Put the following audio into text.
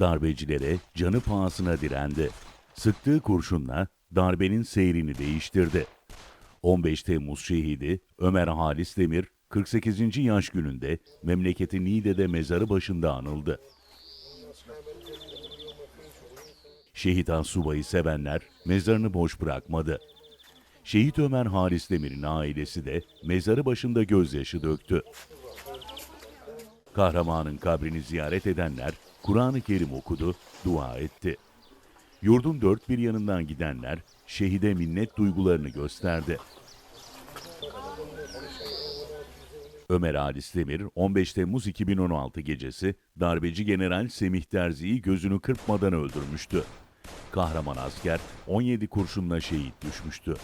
Darbecilere canı pahasına direndi. Sıktığı kurşunla darbenin seyrini değiştirdi. 15 Temmuz şehidi Ömer Halis Demir 48. yaş gününde memleketi Niğde'de mezarı başında anıldı. Şehit Subayı sevenler mezarını boş bırakmadı. Şehit Ömer Halis Demir'in ailesi de mezarı başında gözyaşı döktü. Kahramanın kabrini ziyaret edenler Kur'an-ı Kerim okudu, dua etti. Yurdun dört bir yanından gidenler şehide minnet duygularını gösterdi. Ömer Halis Demir 15 Temmuz 2016 gecesi darbeci General Semih Terzi'yi gözünü kırpmadan öldürmüştü. Kahraman asker 17 kurşunla şehit düşmüştü.